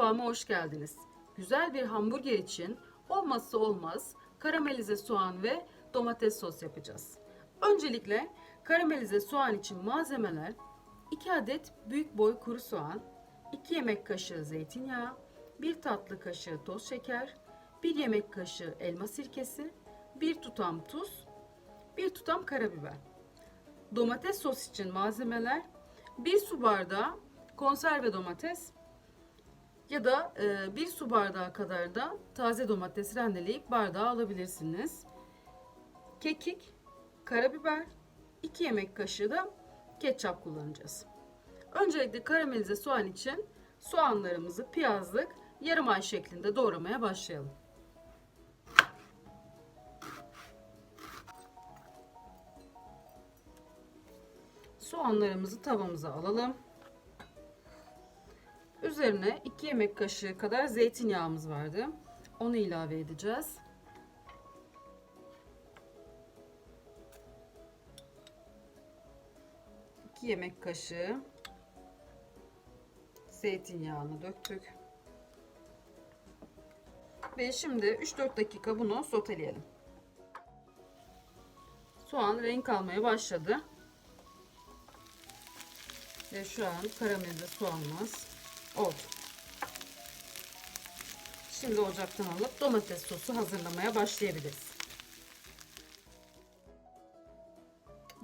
Mutfağıma hoş geldiniz. Güzel bir hamburger için olmazsa olmaz karamelize soğan ve domates sos yapacağız. Öncelikle karamelize soğan için malzemeler 2 adet büyük boy kuru soğan, 2 yemek kaşığı zeytinyağı, 1 tatlı kaşığı toz şeker, 1 yemek kaşığı elma sirkesi, 1 tutam tuz, 1 tutam karabiber. Domates sos için malzemeler 1 su bardağı konserve domates ya da e, 1 su bardağı kadar da taze domates rendeleyip bardağa alabilirsiniz. Kekik, karabiber, 2 yemek kaşığı da ketçap kullanacağız. Öncelikle karamelize soğan için soğanlarımızı piyazlık yarım ay şeklinde doğramaya başlayalım. Soğanlarımızı tavamıza alalım. Üzerine 2 yemek kaşığı kadar zeytinyağımız vardı. Onu ilave edeceğiz. İki yemek kaşığı zeytinyağını döktük. Ve şimdi 3-4 dakika bunu soteleyelim. Soğan renk almaya başladı. Ve şu an karamelize soğanımız oldu. Şimdi ocaktan alıp domates sosu hazırlamaya başlayabiliriz.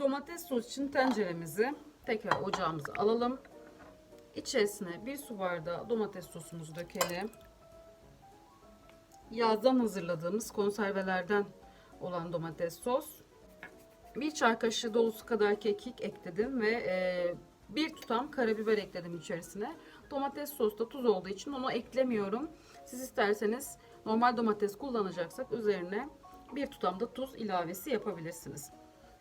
Domates sos için tenceremizi tekrar ocağımıza alalım. İçerisine bir su bardağı domates sosumuzu dökelim. Yazdan hazırladığımız konservelerden olan domates sos. Bir çay kaşığı dolusu kadar kekik ekledim ve e, bir tutam karabiber ekledim içerisine. Domates sosta tuz olduğu için onu eklemiyorum. Siz isterseniz normal domates kullanacaksak üzerine bir tutam da tuz ilavesi yapabilirsiniz.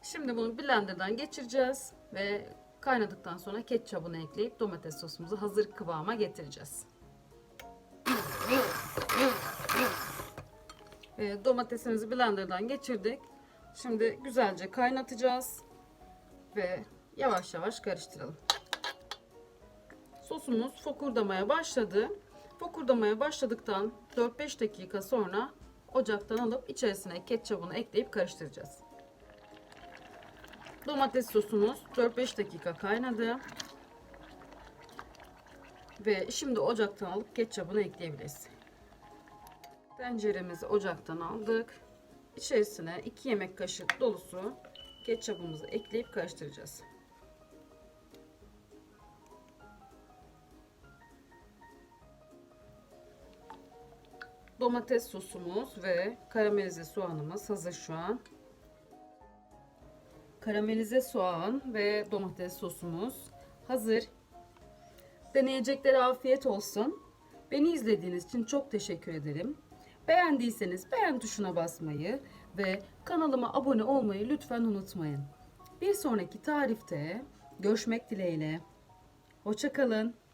Şimdi bunu blenderdan geçireceğiz ve kaynadıktan sonra ketçabını ekleyip domates sosumuzu hazır kıvama getireceğiz. E, domatesimizi blenderdan geçirdik. Şimdi güzelce kaynatacağız ve yavaş yavaş karıştıralım. Sosumuz fokurdamaya başladı. Fokurdamaya başladıktan 4-5 dakika sonra ocaktan alıp içerisine ketçabını ekleyip karıştıracağız. Domates sosumuz 4-5 dakika kaynadı. Ve şimdi ocaktan alıp ketçabını ekleyebiliriz. Tenceremizi ocaktan aldık. İçerisine 2 yemek kaşığı dolusu ketçabımızı ekleyip karıştıracağız. Domates sosumuz ve karamelize soğanımız hazır şu an. Karamelize soğan ve domates sosumuz hazır. Deneyeceklere afiyet olsun. Beni izlediğiniz için çok teşekkür ederim. Beğendiyseniz beğen tuşuna basmayı ve kanalıma abone olmayı lütfen unutmayın. Bir sonraki tarifte görüşmek dileğiyle. Hoşçakalın.